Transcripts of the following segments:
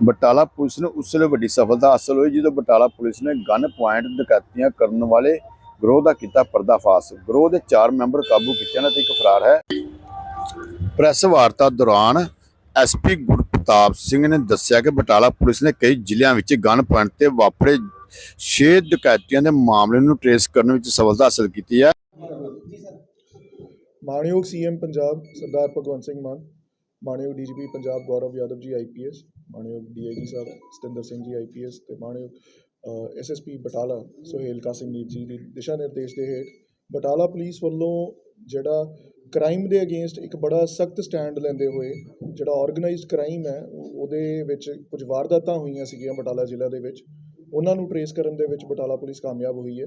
Batala police ਨੂੰ ਉਸ ਵੇਲੇ ਵੱਡੀ ਸਫਲਤਾ ਹਾਸਲ ਹੋਈ, ਜਦੋਂ ਬਟਾਲਾ ਪੁਲਿਸ ਨੇ ਗਨ ਪੁਆਇੰਟ ਡਕੈਤੀਆਂ ਕਰਨ ਵਾਲੇ ਗਰੋਹ ਦਾ ਕੀਤਾ ਪਰਦਾਫਾਸ਼। ਗਰੋਹ ਦੇ 4 ਮੈਂਬਰ ਕਾਬੂ ਕੀਤੇ ਨੇ ਤੇ ਇੱਕ ਫਰਾਰ ਹੈ। ਪ੍ਰੈਸ ਵਾਰਤਾ ਦੌਰਾਨ ਐਸਪੀ ਗੁਰਪ੍ਰਤਾਪ ਸਿੰਘ ਨੇ ਦੱਸਿਆ ਕਿ ਬਟਾਲਾ ਪੁਲਿਸ ਨੇ ਕਈ ਜ਼ਿਲ੍ਹਿਆਂ ਵਿੱਚ ਗਨ ਪੁਆਇੰਟ ਤੇ ਵਾਪਰੇ 6 ਡਕੈਤੀਆਂ ਦੇ ਮਾਮਲੇ ਨੂੰ ਟ੍ਰੇਸ ਕਰਨ ਵਿੱਚ ਸਫਲਤਾ ਹਾਸਲ ਕੀਤੀ ਹੈ। ਮਾਣਯੋਗ ਸੀਐਮ ਪੰਜਾਬ ਸਰਦਾਰ ਭਗਵੰਤ ਸਿੰਘ ਮਾਨ ਮਾਣਯੋਗ ਡੀਜੀਪੀ ਪੰਜਾਬ ਗੌਰਵ ਯਾਦਵ ਜੀ ਆਈਪੀਐਸ ਮਾਣਯੋਗ ਡੀਆਈਜੀ ਸਾਹਿਬ ਸਤਿੰਦਰ ਸਿੰਘ ਜੀ ਆਈਪੀਐਸ ਤੇ ਮਾਣਯੋਗ ਐਸਐਸਪੀ ਬਟਾਲਾ ਸੁਹੇਲ ਕਾਸਿਮਨੀਤ ਜੀ ਦੀ ਦਿਸ਼ਾ ਨਿਰਦੇਸ਼ ਦੇ ਹੇਠ। ਬਟਾਲਾ ਪੁਲਿਸ ਵੱਲੋਂ ਜਿਹੜਾ ਕ੍ਰਾਈਮ ਦੇ ਅਗੇਂਸਟ ਇੱਕ ਬੜਾ ਸਖਤ ਸਟੈਂਡ ਲੈਂਦੇ ਹੋਏ ਜਿਹੜਾ ਆਰਗੇਨਾਈਜ਼ਡ ਕ੍ਰਾਈਮ ਹੈ ਉਹਦੇ ਵਿੱਚ ਕੁਝ ਵਾਰਦਾਤਾਂ ਹੋਈਆਂ ਸੀਗੀਆਂ ਬਟਾਲਾ ਜ਼ਿਲ੍ਹਾ ਦੇ ਵਿੱਚ। ਉਹਨਾਂ ਨੂੰ ਟਰੇਸ ਕਰਨ ਦੇ ਵਿੱਚ ਬਟਾਲਾ ਪੁਲਿਸ ਕਾਮਯਾਬ ਹੋਈ ਹੈ।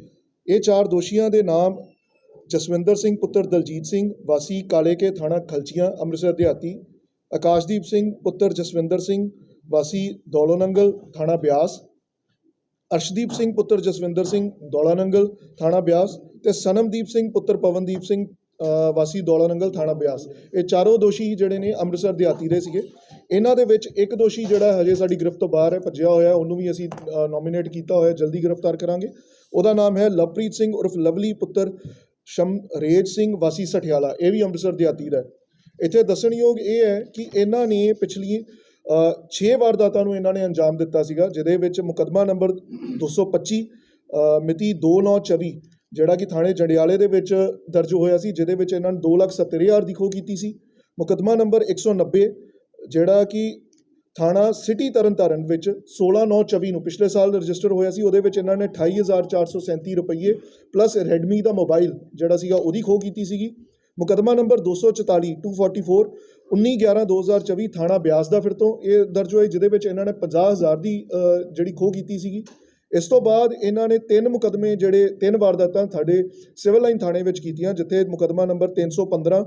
ਇਹ ਚਾਰ ਦੋਸ਼ੀਆਂ ਦੇ ਨਾਮ ਜਸਵਿੰਦਰ ਸਿੰਘ, ਪੁੱਤਰ ਦਲਜੀਤ ਸਿੰਘ, ਵਾਸੀ ਕਾਲੇਕੇ ਥਾਣਾ ਖਲਚੀਆਂ ਅੰਮ੍ਰਿਤਸਰ ਦਿਹਾਤੀ, ਆਕਾਸ਼ਦੀਪ ਸਿੰਘ, ਪੁੱਤਰ ਜਸਵਿੰਦਰ ਸਿੰਘ, ਵਾਸੀ ਦੌਲੋਨੰਗਲ ਥਾਣਾ ਬਿਆਸ, ਅਰਸ਼ਦੀਪ ਸਿੰਘ, ਪੁੱਤਰ ਜਸਵਿੰਦਰ ਸਿੰਘ, ਦੌਲਾਨੰਗਲ ਥਾਣਾ ਬਿਆਸ ਤੇ ਸਨਮਦੀਪ ਸਿੰਘ, ਪੁੱਤਰ ਪਵਨਦੀਪ ਸਿੰਘ ਵਾਸੀ ਦੌਲਾਨੰਗਲ ਥਾਣਾ ਬਿਆਸ। ਇਹ ਚਾਰੋਂ ਦੋਸ਼ੀ ਜਿਹੜੇ ਨੇ ਅੰਮ੍ਰਿਤਸਰ ਦਿਹਾਤੀ ਦੇ ਸੀਗੇ। ਇਹਨਾਂ ਦੇ ਵਿੱਚ ਇੱਕ ਦੋਸ਼ੀ ਜਿਹੜਾ ਹਜੇ ਸਾਡੀ ਗ੍ਰਿਫਤ ਤੋਂ ਬਾਹਰ ਹੈ, ਭੱਜਿਆ ਹੋਇਆ, ਉਹਨੂੰ ਵੀ ਅਸੀਂ ਨੋਮੀਨੇਟ ਕੀਤਾ ਹੋਇਆ, ਜਲਦੀ ਗ੍ਰਿਫਤਾਰ ਕਰਾਂਗੇ। ਉਹਦਾ ਨਾਮ ਹੈ ਲਵਪ੍ਰੀਤ ਸਿੰਘ ਉਰਫ ਲਵਲੀ ਪੁੱਤਰ ਸ਼ਮਰੇਜ ਸਿੰਘ ਵਾਸੀ ਸਠਿਆਲਾ ਇਹ ਵੀ ਅੰਮ੍ਰਿਤਸਰ ਦਿਹਾਤੀ ਦਾ ਇੱਥੇ ਦੱਸਣਯੋਗ ਇਹ ਹੈ ਕਿ ਇਹਨਾਂ ਨੇ ਪਿਛਲੀ 6 ਵਾਰਦਾਤਾਂ ਨੂੰ ਇਹਨਾਂ ਨੇ ਅੰਜਾਮ ਦਿੱਤਾ ਸੀਗਾ ਜਿਹਦੇ ਵਿੱਚ ਮੁਕੱਦਮਾ ਨੰਬਰ 225 ਅ, ਮਿਤੀ 2924 ਜਿਹੜਾ ਕਿ ਥਾਣੇ ਜੰਡਿਆਲੇ ਦੇ ਵਿੱਚ ਦਰਜ ਹੋਇਆ ਸੀ ਜਿਹਦੇ ਵਿੱਚ ਇਹਨਾਂ ਨੇ 270000 ਦੀ ਖੋਹ ਕੀਤੀ ਸੀ। ਮੁਕੱਦਮਾ ਨੰਬਰ 190 ਜਿਹੜਾ ਕਿ ਥਾਣਾ ਸਿਟੀ ਤਰਨਤਾਰਨ ਵਿੱਚ 16924 ਨੂੰ ਪਿਛਲੇ ਸਾਲ ਰਜਿਸਟਰ ਹੋਇਆ ਸੀ। ਉਹਦੇ ਵਿੱਚ ਇਹਨਾਂ ਨੇ 28437 ਰੁਪਏ ਪਲੱਸ ਰੈਡਮੀ ਦਾ ਮੋਬਾਈਲ ਜਿਹੜਾ ਸੀਗਾ ਉਹਦੀ ਖੋਹ ਕੀਤੀ ਸੀਗੀ। ਮੁਕੱਦਮਾ ਨੰਬਰ 244 244 19 11 2024 ਥਾਣਾ ਬਿਆਸ ਦਾ ਫਿਰ ਤੋਂ ਇਹ ਦਰਜ ਹੋਇਆ, ਜਿਹਦੇ ਵਿੱਚ ਇਹਨਾਂ ਨੇ 50000 ਦੀ ਜਿਹੜੀ ਖੋਹ ਕੀਤੀ ਸੀਗੀ। ਇਸ ਤੋਂ ਬਾਅਦ ਇਹਨਾਂ ਨੇ ਤਿੰਨ ਮੁਕੱਦਮੇ ਜਿਹੜੇ ਤਿੰਨ ਵਾਰਦਾਤਾਂ ਸਾਡੇ ਸਿਵਲ ਲਾਈਨ ਥਾਣੇ ਵਿੱਚ ਕੀਤੀਆਂ, ਜਿੱਥੇ ਮੁਕੱਦਮਾ ਨੰਬਰ 315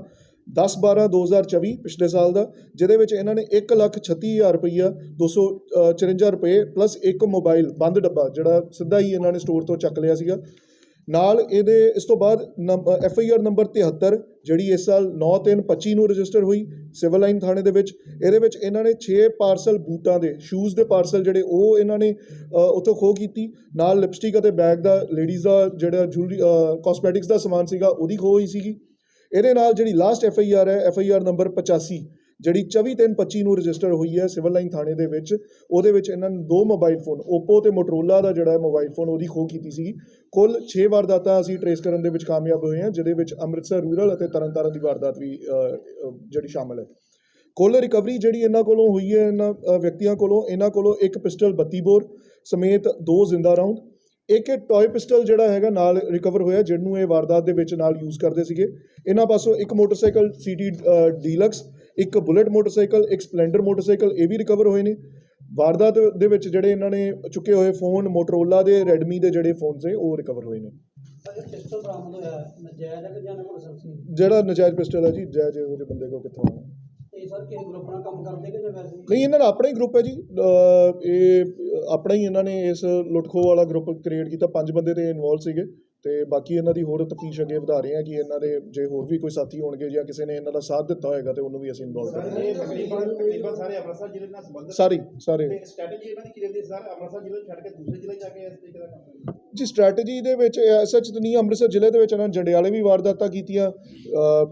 10 12 2024 ਪਿਛਲੇ ਸਾਲ ਦਾ, ਜਿਹਦੇ ਵਿੱਚ ਇਹਨਾਂ ਨੇ 136000 ਰੁਪਈਆ 254 ਰੁਪਏ ਪਲੱਸ ਇੱਕ ਮੋਬਾਈਲ ਬੰਦ ਡੱਬਾ, ਜਿਹੜਾ ਸਿੱਧਾ ਹੀ ਇਹਨਾਂ ਨੇ ਸਟੋਰ ਤੋਂ ਚੱਕ ਲਿਆ ਸੀਗਾ। ਨਾਲ ਇਹਦੇ, ਇਸ ਤੋਂ ਬਾਅਦ ਐਫ ਆਈ ਆਰ ਨੰਬਰ 73 ਜਿਹੜੀ ਇਸ ਸਾਲ 9/3/25 ਨੂੰ ਰਜਿਸਟਰ ਹੋਈ ਸਿਵਲ ਲਾਈਨ ਥਾਣੇ ਦੇ ਵਿੱਚ। ਇਹਦੇ ਵਿੱਚ ਇਹਨਾਂ ਨੇ 6 ਪਾਰਸਲ ਬੂਟਾਂ ਦੇ ਸ਼ੂਜ਼ ਦੇ ਪਾਰਸਲ ਜਿਹੜੇ, ਉਹ ਇਹਨਾਂ ਨੇ ਉੱਥੋਂ ਖੋਹ ਕੀਤੀ। ਨਾਲ ਲਿਪਸਟਿਕ ਅਤੇ ਬੈਗ ਦਾ ਲੇਡੀਜ਼ ਦਾ ਜਿਹੜਾ ਜੂਲਰੀ ਕਾਸਮੈਟਿਕਸ ਦਾ ਸਮਾਨ ਸੀਗਾ, ਉਹਦੀ ਖੋਹ ਹੋਈ ਸੀਗੀ। ਇਹਦੇ ਨਾਲ ਜਿਹੜੀ ਲਾਸਟ ਐਫ ਆਈ ਆਰ ਹੈ ਐਫ ਆਈ ਆਰ ਨੰਬਰ 85 ਜਿਹੜੀ 24/3/25 ਨੂੰ ਰਜਿਸਟਰ ਹੋਈ ਹੈ ਸਿਵਲ ਲਾਈਨ ਥਾਣੇ ਦੇ ਵਿੱਚ, ਉਹਦੇ ਵਿੱਚ ਇਹਨਾਂ ਨੇ ਦੋ ਮੋਬਾਈਲ ਫੋਨ Oppo ਤੇ Motorola ਦਾ ਜਿਹੜਾ ਮੋਬਾਈਲ ਫੋਨ ਉਹਦੀ ਖੋਹ ਕੀਤੀ ਸੀ ਕੁੱਲ 6 ਵਾਰਦਾਤਾਂ ਅਸੀਂ ਟਰੇਸ ਕਰਨ ਦੇ ਵਿੱਚ ਕਾਮਯਾਬ ਹੋਏ ਹਾਂ, ਜਿਹਦੇ ਵਿੱਚ ਅੰਮ੍ਰਿਤਸਰ ਰੂਰਲ ਅਤੇ ਤਰਨਤਾਰਨ ਦੀ ਵਾਰਦਾਤ ਵੀ ਜਿਹੜੀ ਸ਼ਾਮਲ ਹੈ। ਕੁੱਲ ਰਿਕਵਰੀ ਜਿਹੜੀ ਇਹਨਾਂ ਕੋਲੋਂ ਹੋਈ ਹੈ, ਇਹਨਾਂ ਵਿਅਕਤੀਆਂ ਕੋਲੋਂ, ਇਹਨਾਂ ਕੋਲੋਂ ਇੱਕ ਪਿਸਟਲ 32 ਬੋਰ, ਸਮੇਤ ਦੋ ਜ਼ਿੰਦਾ ਰਾਉਂਡ ਇੱਕ ਟੌਏ ਪਿਸਟਲ ਜਿਹੜਾ ਹੈਗਾ ਨਾਲ ਰਿਕਵਰ ਹੋਇਆ ਜਿਹਨੂੰ ਇਹ ਵਾਰਦਾਤ ਦੇ ਵਿੱਚ ਨਾਲ ਯੂਜ਼ ਕਰਦੇ ਸੀਗੇ। ਇਹਨਾਂ ਪਾਸੋਂ ਇੱਕ ਮੋਟਰਸਾਈਕਲ ਸੀਟੀ ਡੀਲਕਸ ਇੱਕ ਬੁਲਟ ਮੋਟਰਸਾਈਕਲ ਇੱਕ ਸਪਲੈਂਡਰ ਮੋਟਰਸਾਈਕਲ ਇਹ ਵੀ ਰਿਕਵਰ ਹੋਏ ਨੇ। ਵਾਰਦਾਤ ਦੇ ਵਿੱਚ ਜਿਹੜੇ ਇਹਨਾਂ ਨੇ ਚੁੱਕੇ ਹੋਏ ਫੋਨ ਮੋਟਰੋਲਾ ਦੇ ਰੈਡਮੀ ਦੇ ਜਿਹੜੇ ਫੋਨਸ ਨੇ ਉਹ ਰਿਕਵਰ ਹੋਏ ਨੇ। ਜਿਹੜਾ ਨਜਾਇਜ਼ ਪਿਸਟਲ ਹੈ ਜੀ ਜਾਇਜ਼ ਜਿਹੇ ਬੰਦੇ ਕੋਲ ਕਿੱਥੋਂ ਆਉਣਾ ਤੇ ਸਰ ਕਿਸੇ ਗਰੁੱਪ ਨਾਲ ਕੰਮ ਕਰਦੇ ਕਿ ਜਾਂ ਵੈਸੇ? ਹੀ? ਨਹੀਂ ਇਹਨਾਂ ਦਾ ਆਪਣਾ ਹੀ ਗਰੁੱਪ ਹੈ ਜੀ। ਅਹ ਇਹ ਆਪਣਾ ਹੀ ਇਹਨਾਂ ਨੇ ਇਸ ਲੁੱਟਖੋ ਵਾਲਾ ਗਰੁੱਪ ਕ੍ਰੀਏਟ ਕੀਤਾ। ਪੰਜ ਬੰਦੇ ਤੇ ਇਨਵੋਲਵ ਸੀਗੇ। ਤੇ ਬਾਕੀ ਇਹਨਾਂ ਦੀ ਹੋਰ ਤਫਤੀਸ਼ ਅੱਗੇ ਵਧਾ ਰਹੇ ਹਾਂ ਕਿ ਇਹਨਾਂ ਦੇ ਜੇ ਹੋਰ ਵੀ ਕੋਈ ਸਾਥੀ ਹੋਣਗੇ ਜਾਂ ਕਿਸੇ ਨੇ ਇਹਨਾਂ ਦਾ ਸਾਥ ਦਿੱਤਾ ਹੋਏਗਾ ਤੇ ਉਹਨੂੰ ਵੀ ਅਸੀਂ ਇਨਵੋਲਵ ਕਰਾਂਗੇ। ਇਹ ਤਕਰੀਬਨ ਤਕਰੀਬਨ ਸਾਰੇ ਅੰਮ੍ਰਿਤਸਰ ਜ਼ਿਲ੍ਹੇ ਨਾਲ ਸੰਬੰਧਿਤ ਸਾਰੀ ਸਾਰੇ। ਤੇ ਸਟ੍ਰੈਟਜੀ ਇਹਨਾਂ ਦੀ ਕੀ ਰਹਿੰਦੀ ਹੈ? ਸਰ ਅੰਮ੍ਰਿਤਸਰ ਜ਼ਿਲ੍ਹੇ ਨੂੰ ਛੱਡ ਕੇ ਦੂਸਰੇ ਜ਼ਿਲ੍ਹੇ ਜਾ ਕੇ ਇਸ ਤਰੀਕੇ ਦਾ ਕੰਮ ਕਰਦੇ ਜੀ ਸਟ੍ਰੈਟਜੀ ਦੇ ਵਿੱਚ ਸੱਚ ਤਾਂ ਨਹੀਂ ਅੰਮ੍ਰਿਤਸਰ ਜ਼ਿਲ੍ਹੇ ਦੇ ਵਿੱਚ ਇਹਨਾਂ ਨੇ ਜੰਡਿਆਲੇ ਵੀ ਵਾਰਦਾਤਾਂ ਕੀਤੀਆਂ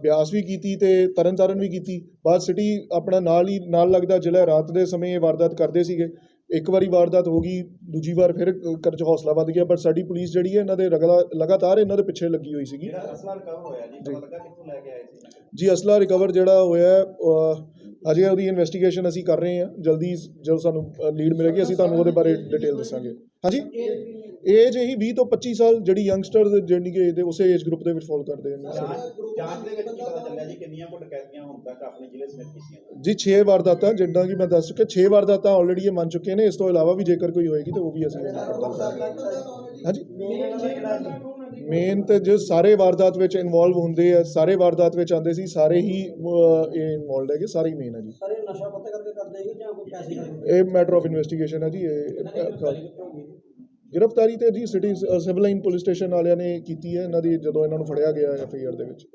ਬਿਆਸ ਵੀ ਕੀਤੀ ਤੇ ਤਰਨਤਾਰਨ ਵੀ ਕੀਤੀ। ਬਾਅਦ ਸਿਟੀ ਆਪਣਾ ਨਾਲ ਹੀ ਨਾਲ ਲੱਗਦਾ ਜ਼ਿਲ੍ਹਾ ਰਾਤ ਦੇ ਸਮੇਂ ਇਹ ਵਾਰਦਾਤ ਕਰਦੇ ਸੀਗੇ। ਇੱਕ ਵਾਰੀ ਵਾਰਦਾਤ ਹੋ ਗਈ ਦੂਜੀ ਵਾਰ ਫਿਰ ਕਰ 'ਚ ਹੌਸਲਾ ਵੱਧ ਗਿਆ ਪਰ ਸਾਡੀ ਪੁਲਿਸ ਜਿਹੜੀ ਹੈ ਇਹਨਾਂ ਦੇ ਰਗਲਾ ਲਗਾਤਾਰ ਇਹਨਾਂ ਦੇ ਪਿੱਛੇ ਲੱਗੀ ਹੋਈ ਸੀਗੀ। ਜਿਹੜਾ ਅਸਲਾ ਰਿਕਵਰ ਹੋਇਆ ਜੀ ਪਤਾ ਲੱਗਾ ਕਿੱਥੋਂ ਲੈ ਕੇ ਆਏ ਸੀ? ਜੀ ਅਸਲਾ ਰਿਕਵਰ ਜਿਹੜਾ ਹੋਇਆ ਅਜੇ ਉਹਦੀ ਇਨਵੈਸਟੀਗੇਸ਼ਨ ਅਸੀਂ ਕਰ ਰਹੇ ਹਾਂ। ਜਲਦੀ ਜਦੋਂ ਸਾਨੂੰ ਲੀਡ ਮਿਲੇਗੀ ਅਸੀਂ ਤੁਹਾਨੂੰ ਉਹਦੇ ਬਾਰੇ ਡਿਟੇਲ ਦੱਸਾਂਗੇ। ਹਾਂਜੀ? ਏਜ ਇਹੀ 20 ਤੋਂ 25 ਸਾਲ ਜਿਹੜੀ ਯੰਗਸਟਰ ਜਿਹੜੀ ਕਿ ਇਹਦੇ ਉਸੇ ਏਜ ਗਰੁੱਪ ਦੇ ਵਿੱਚ ਫਾਲ ਕਰਦੇ ਨੇ ਜਾਂਚ ਦੇ ਵਿੱਚ ਕੀ ਪਤਾ ਚੱਲਿਆ ਜੀ ਕਿੰਨੀਆਂ ਕੁ ਡਕੈਤੀਆਂ ਹੁਣ ਤੱਕ ਆਪਣੇ ਜ਼ਿਲ੍ਹੇ ਸਮੇਤ ਕੀਤੀਆਂ ਜੀ 6 ਵਾਰਦਾਤਾਂ ਜਿੱਦਾਂ ਕਿ ਮੈਂ ਦੱਸ ਚੁੱਕਿਆ 6 ਵਾਰਦਾਤਾਂ ਆਲਰੇਡੀ ਇਹ ਮੰਨ ਚੁੱਕੇ ਨੇ। ਇਸ ਤੋਂ ਇਲਾਵਾ ਵੀ ਜੇਕਰ ਕੋਈ ਹੋਏਗੀ ਤਾਂ ਉਹ ਵੀ ਅਸੀਂ ਹਾਂਜੀ? ਮੇਨ ਤੇ ਜੋ ਸਾਰੇ ਵਾਰਦਾਤ ਵਿੱਚ ਇਨਵੋਲਵ ਹੁੰਦੇ ਆ ਸਾਰੇ ਵਾਰਦਾਤ ਵਿੱਚ ਆਉਂਦੇ ਸੀ ਸਾਰੇ ਹੀ ਇਹ ਇਨਵੋਲਡ ਹੈਗੇ ਸਾਰੇ ਹੀ ਮੇਨ ਹੈ ਜੀ। ਸਰ ਇਹ ਨਸ਼ਾ ਪੱਤੇ ਕਰਕੇ ਕਰਦੇ ਹੈਗੇ ਜਾਂ ਕੋਈ ਪੈਸੇ ਇਹ ਮੈਟਰ ਆਫ ਇਨਵੈਸਟੀਗੇਸ਼ਨ ਹੈ ਜੀ ਇਹ ਗ੍ਰਿਫਤਾਰੀ ਤੇ ਜੀ city civil line police station ਵਾਲਿਆਂ ਨੇ ਕੀਤੀ ਹੈ। ਇਹਨਾਂ ਦੀ ਜਦੋਂ ਇਹਨਾਂ ਨੂੰ ਫੜਿਆ ਗਿਆ ਐਫ ਆਈ ਆਰ ਦੇ ਵਿੱਚ।